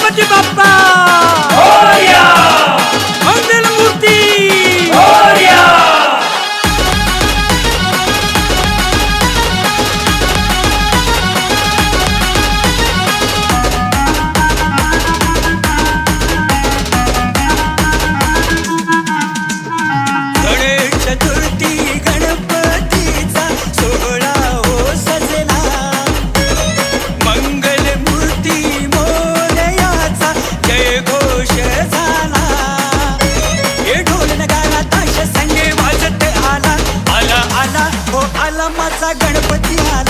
Chupa Chupa Pau माझा गणपती आला.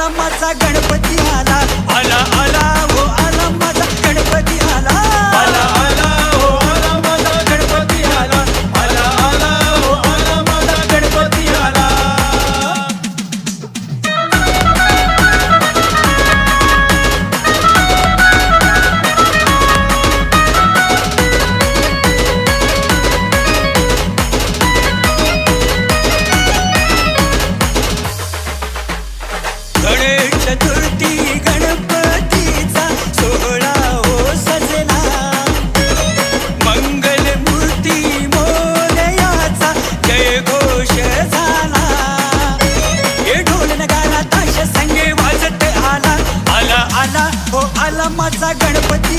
आला माझा गणपती आला. आला आला. माझा गणपती